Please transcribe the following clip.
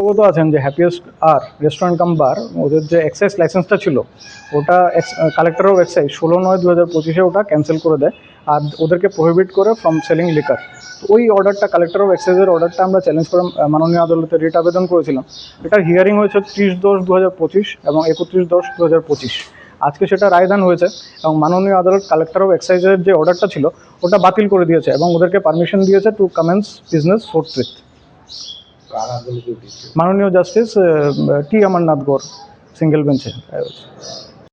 অবগত আছেন যে হ্যাপিয়েস্ট আর রেস্টুরেন্ট কাম বার ওদের যে এক্সাইজ লাইসেন্সটা ছিল, ওটা কালেক্টর অফ এক্সাইজ ষোলো নয় দু হাজার পঁচিশে ওটা ক্যান্সেল করে দেয় আর ওদেরকে প্রহিবিট করে ফ্রম সেলিং লিকার ওই অর্ডারটা কালেক্টর অফ এক্সাইজের অর্ডারটা আমরা চ্যালেঞ্জ করে মাননীয় আদালতে রিট আবেদন করেছিলাম। এটার হিয়ারিং হয়েছে ত্রিশ দশ দু হাজার পঁচিশ এবং একত্রিশ দশ দু হাজার পঁচিশ। আজকে সেটা রায়দান হয়েছে এবং মাননীয় আদালত কালেক্টর অফ এক্সাইজের যে অর্ডারটা ছিল, ওটা বাতিল করে দিয়েছে এবং ওদেরকে পারমিশন দিয়েছে টু কামেন্স বিজনেস ফোর্থ উঠেছে মাননীয় justice T Amarnath Gaur single বেঞ্চে